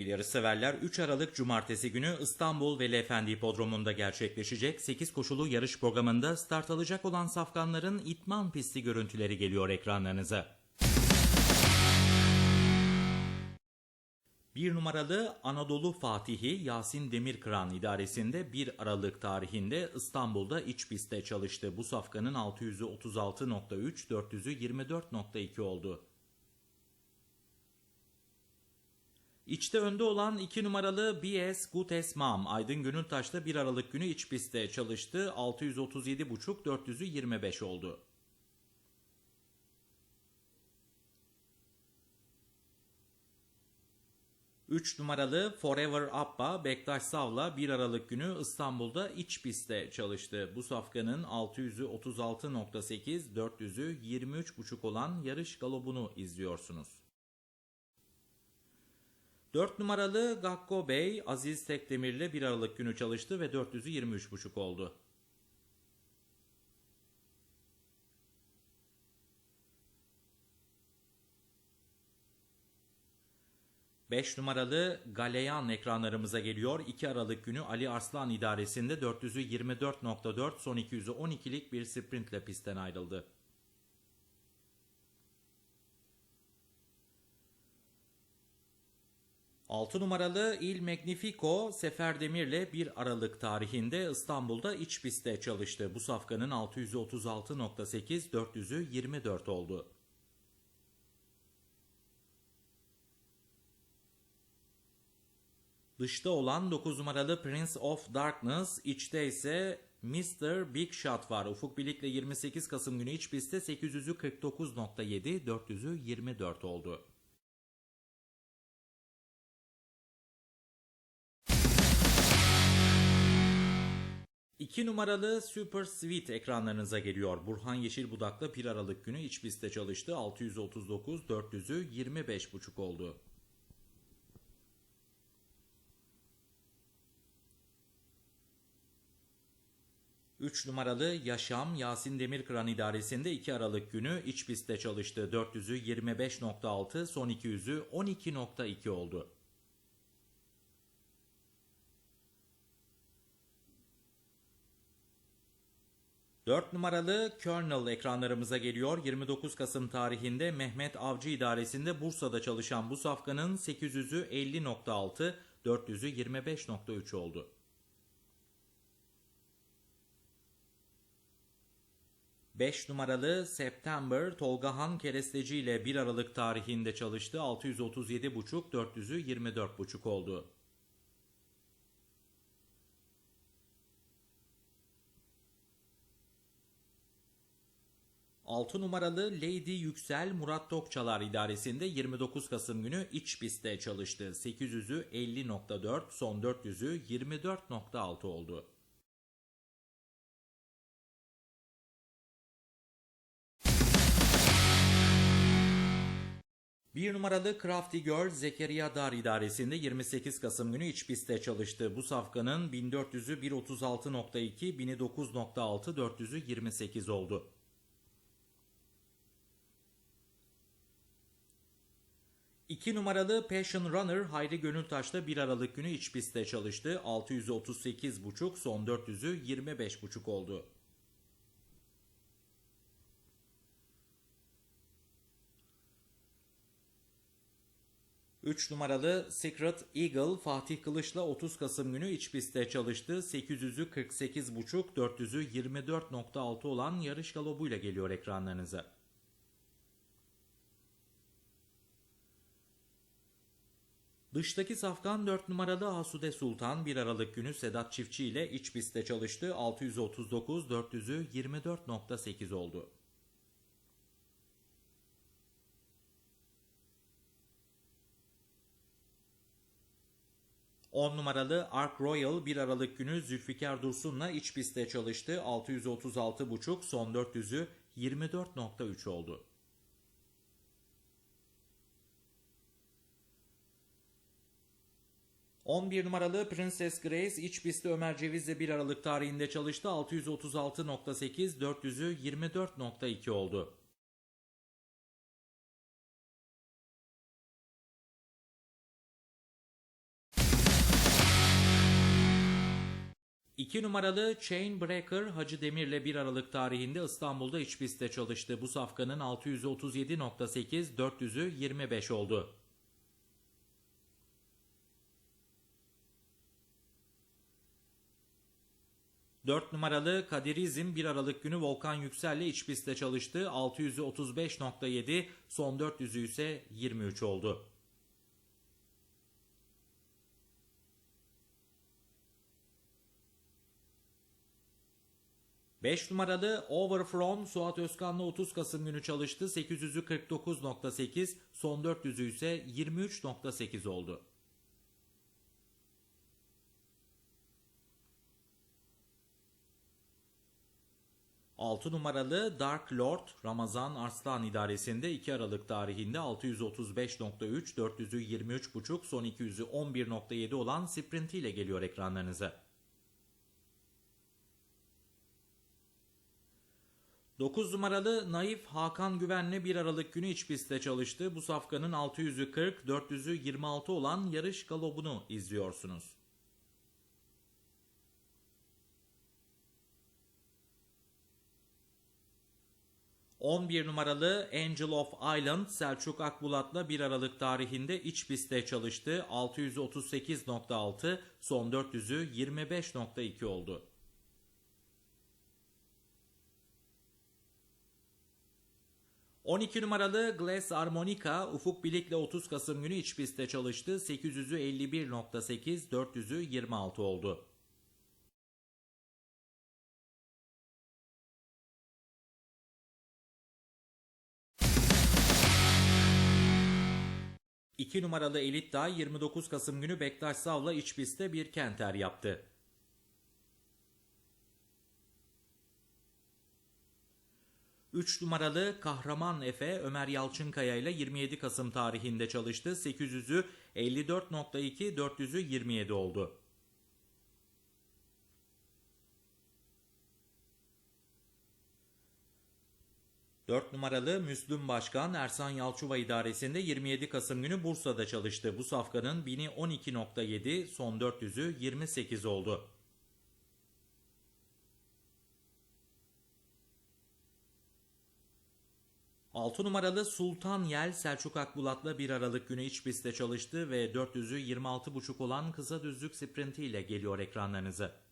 sevgili yarışseverler 3 Aralık Cumartesi günü İstanbul Veli Efendi Hipodromu'nda gerçekleşecek 8 koşulu yarış programında start alacak olan safkanların itman pisti görüntüleri geliyor ekranlarınıza. Bir numaralı Anadolu Fatihi Yasin Demirkıran idaresinde 1 Aralık tarihinde İstanbul'da iç pistte çalıştı. Bu safkanın 636.3, 400'ü 24.2 oldu. İçte önde olan 2 numaralı BS Gutes Mam Aydın Gönültaş'ta 1 Aralık günü iç pistte çalıştı. 637.5 400'ü 25 oldu. Üç numaralı Forever Abba Bektaş Sav'la 1 Aralık günü İstanbul'da iç pistte çalıştı. Bu safkanın 600'ü 36.8, 400'ü 23.5 olan yarış galobunu izliyorsunuz. 4 numaralı Gakko Bey Aziz Tekdemir'le 1 Aralık günü çalıştı ve 400'ü 23.5 oldu. Beş numaralı Galeyan ekranlarımıza geliyor. 2 Aralık günü Ali Arslan idaresinde 400'ü 24.4 son 200'ü 12'lik bir sprintle pistten ayrıldı. 6 numaralı Il Magnifico Sefer Demir'le 1 Aralık tarihinde İstanbul'da iç pistte çalıştı. Bu safkanın 636.8, 400'ü 24 oldu. Dışta olan 9 numaralı Prince of Darkness, içte ise Mr. Big Shot var. Ufuk Bilik'le 28 Kasım günü iç pistte 800'ü 49.7, 400'ü 24 oldu. 2 numaralı Super Sweet ekranlarınıza geliyor. Burhan Yeşilbudak'la 1 Aralık günü iç pistte çalıştı. 639, 400'ü 25.5 oldu. Üç numaralı Yaşam Yasin Demirkıran idaresinde 2 Aralık günü iç pistte çalıştı. 400'ü 25.6, son 200'ü 12.2 oldu. 4 numaralı Colonel ekranlarımıza geliyor. 29 Kasım tarihinde Mehmet Avcı idaresinde Bursa'da çalışan bu safkanın 800'ü 50.6, 400'ü 25.3 oldu. Beş numaralı September Tolgahan Keresteci ile 1 Aralık tarihinde çalıştı. 637.5, 400'ü 24.5 oldu. 6 numaralı Lady Yüksel Murat Tokçalar idaresinde 29 Kasım günü iç pistte çalıştı. 800'ü 50.4, son 400'ü 24.6 oldu. Bir numaralı Crafty Girl Zekeriya Dar idaresinde 28 Kasım günü iç pistte çalıştı. Bu safkanın 1400'ü 136.2, 1009.6, 400'ü 28 oldu. 2 numaralı Passion Runner Hayri Gönültaş'ta 1 Aralık günü iç pistte çalıştı. 638.5 son 400'ü 25.5 oldu. Üç numaralı Secret Eagle Fatih Kılıç'la 30 Kasım günü iç pistte çalıştı. 800'ü 48.5, 400'ü 24.6 olan yarış galobuyla geliyor ekranlarınıza. Dıştaki safkan 4 numaralı Asude Sultan 1 Aralık günü Sedat Çiftçi ile iç pistte çalıştı. 639 400'ü 24.8 oldu. On numaralı Ark Royal 1 Aralık günü Zülfikar Dursun'la iç pistte çalıştı. 636.5 son 400'ü 24.3 oldu. 11 numaralı Princess Grace iç pistte Ömer Ceviz'le 1 Aralık tarihinde çalıştı. 636.8, 400'ü oldu. İki numaralı Chain Breaker Hacı Demir'le 1 Aralık tarihinde İstanbul'da iç pistte çalıştı. Bu safkanın 637.8, 400'ü 25 oldu. 4 numaralı Kadirizm 1 Aralık günü Volkan Yüksel'le iç pistte çalıştı. 635.7, son 400'ü ise 23 oldu. 5 numaralı Overfront Suat Özkan'la 30 Kasım günü çalıştı. 800'ü 49.8, son 400'ü ise 23.8 oldu. 6 numaralı Dark Lord Ramazan Arslan idaresinde 2 Aralık tarihinde 635.3, 400'ü 23.5, son 200'ü 11.7 olan Sprint ile geliyor ekranlarınıza. 9 numaralı Naif Hakan Güven'le 1 Aralık günü iç pistte çalıştı. Bu safkanın 600'ü 40, 400'ü 26 olan yarış galobunu izliyorsunuz. 11 numaralı Angel of Island Selçuk Akbulat'la 1 Aralık tarihinde iç pistte çalıştı. 638.6, son 400'ü 25.2 oldu. ...12 numaralı Glass Harmonica Ufuk Bilik'le 30 Kasım günü iç pistte çalıştı. 800'ü 51.8, 400'ü 26 oldu. 2 numaralı Elit Dağ 29 Kasım günü Bektaş Sav'la iç pistte bir kenter yaptı. Üç numaralı Kahraman Efe Ömer Yalçınkaya ile 27 Kasım tarihinde çalıştı. 800'ü 54.2, 400'ü 27 oldu. 4 numaralı Müslüm Başkan Ersan Yalçuva idaresinde 27 Kasım günü Bursa'da çalıştı. Bu safkanın 1000'i 12.7, son 400'ü 28 oldu. Altı numaralı Sultan Yel Selçuk Akbulat'la 1 Aralık günü iç pistte çalıştı ve 400'ü 26.5 olan kısa düzlük sprinti ile geliyor ekranlarınıza.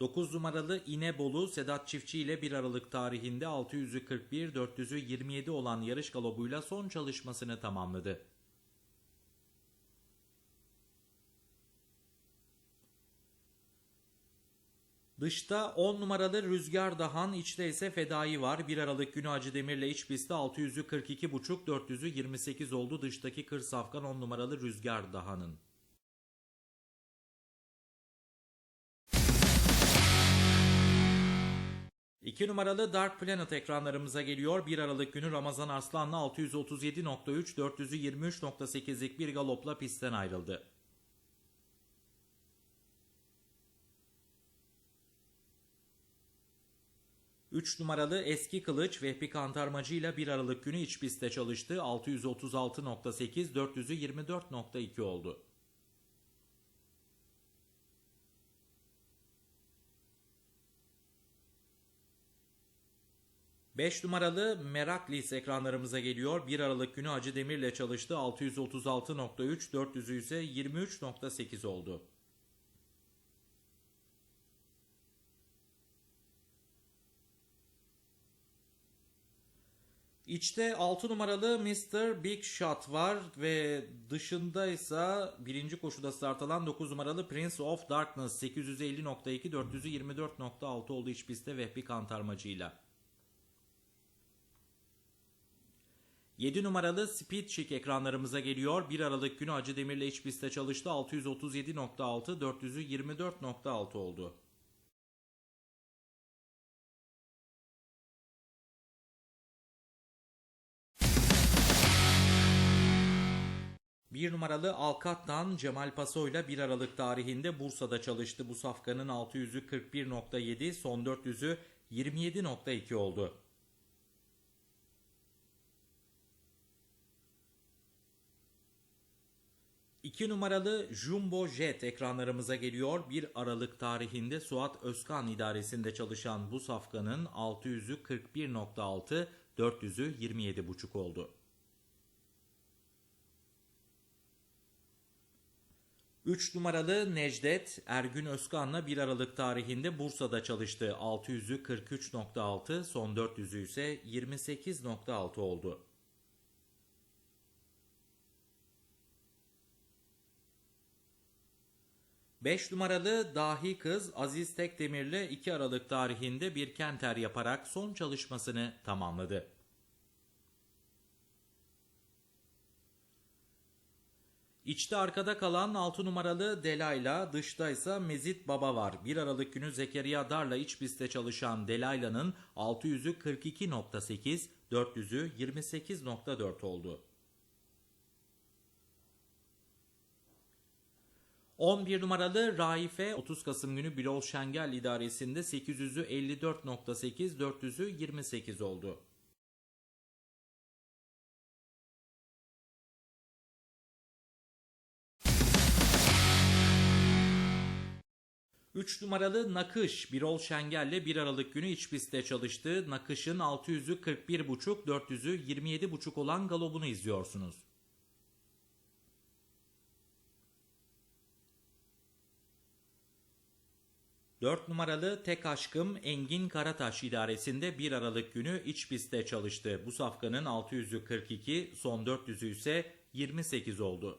9 numaralı İnebolu Sedat Çiftçi ile 1 Aralık tarihinde 600'ü 41, 400'ü 27 olan yarış galobuyla son çalışmasını tamamladı. Dışta 10 numaralı Rüzgar Dahan, içte ise Fedai var. 1 Aralık günü Acı Demir'le iç pistte 600'ü 42.5, 400'ü 28 oldu. Dıştaki kır safkan 10 numaralı Rüzgar Dahan'ın. 2 numaralı Dark Planet ekranlarımıza geliyor. 1 Aralık günü Ramazan Arslan'la 637.3, 400'ü 23.8'lik bir galopla pistten ayrıldı. Üç numaralı Eski Kılıç Vehbi Kantarmacı ile 1 Aralık günü iç pistte çalıştı. 636.8, 400'ü 24.2 oldu. 5 numaralı Meraklis ekranlarımıza geliyor. 1 Aralık günü Hacı Demir'le çalıştı. 636.3, 400'ü ise 23.8 oldu. İçte 6 numaralı Mr. Big Shot var ve dışında ise birinci koşuda start alan 9 numaralı Prince of Darkness 850.2 424.6 oldu iç pistte Vehbi Kantarmacı'yla. 7 numaralı Speed Chic ekranlarımıza geliyor. 1 Aralık günü Acı Demir'le iç pistte çalıştı. 637.6, 400'ü 24.6 oldu. Bir numaralı Alkat'tan Cemal Paso ile 1 Aralık tarihinde Bursa'da çalıştı. Bu safkanın 600'ü 41.7, son 400'ü 27.2 oldu. 2 numaralı Jumbo Jet ekranlarımıza geliyor. 1 Aralık tarihinde Suat Özkan idaresinde çalışan bu safkanın 600'ü 41.6, 400'ü 27.5 oldu. 3 numaralı Necdet Ergün Özkan'la 1 Aralık tarihinde Bursa'da çalıştı. 600'ü 43.6, son 400'ü ise 28.6 oldu. 5 numaralı dahi kız Aziz Tekdemir'le 2 Aralık tarihinde bir kenter yaparak son çalışmasını tamamladı. İçte arkada kalan 6 numaralı Delayla, dışta ise Mezit Baba var. 1 Aralık günü Zekeriya Dar'la iç pistte çalışan Delayla'nın 600'ü 42.8, 400'ü 28.4 oldu. 11 numaralı Raife 30 Kasım günü Birol Şengel idaresinde 800'ü 54.8, 400'ü 28 oldu. Üç numaralı Nakış Birol Şengel'le 1 Aralık günü iç pistte çalıştı. Nakış'ın 600'ü 41.5, 400'ü 27.5 olan galobunu izliyorsunuz. 4 numaralı tek aşkım Engin Karataş idaresinde 1 Aralık günü iç pistte çalıştı. Bu safkanın 600'ü 42, son 400'ü ise 28 oldu.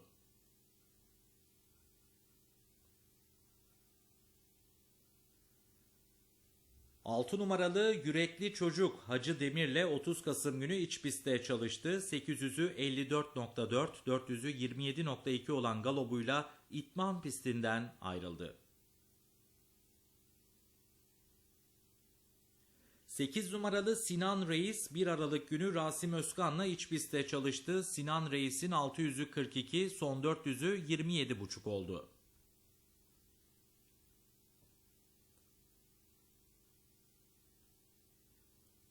Altı numaralı Yürekli Çocuk Hacı Demir'le 30 Kasım günü iç pistte çalıştı. 800'ü 54.4, 400'ü 27.2 olan galobuyla itman pistinden ayrıldı. 8 numaralı Sinan Reis 1 Aralık günü Rasim Özkan'la iç pistte çalıştı. Sinan Reis'in 600'ü 42, son 400'ü 27,5 oldu.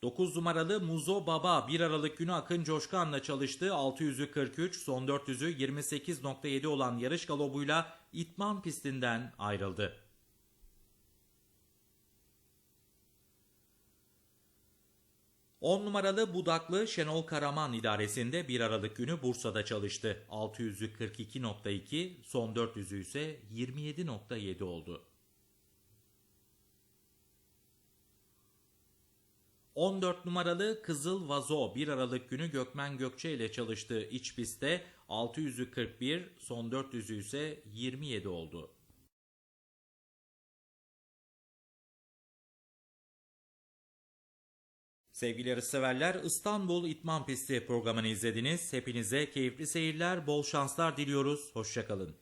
Dokuz numaralı Muzo Baba 1 Aralık günü Akın Coşkan'la çalıştı. 600'ü 43, son 400'ü 28.7 olan yarış galobuyla itman pistinden ayrıldı. 10 numaralı Budaklı Şenol Karaman idaresinde 1 Aralık günü Bursa'da çalıştı. 600'ü 42.2, son 400'ü ise 27.7 oldu. 14 numaralı Kızıl Vazo 1 Aralık günü Gökmen Gökçe ile çalıştığı iç pistte 600'ü 41, son 400'ü ise 27 oldu. Sevgili yarışseverler İstanbul İtman Pisti programını izlediniz. Hepinize keyifli seyirler, bol şanslar diliyoruz. Hoşçakalın.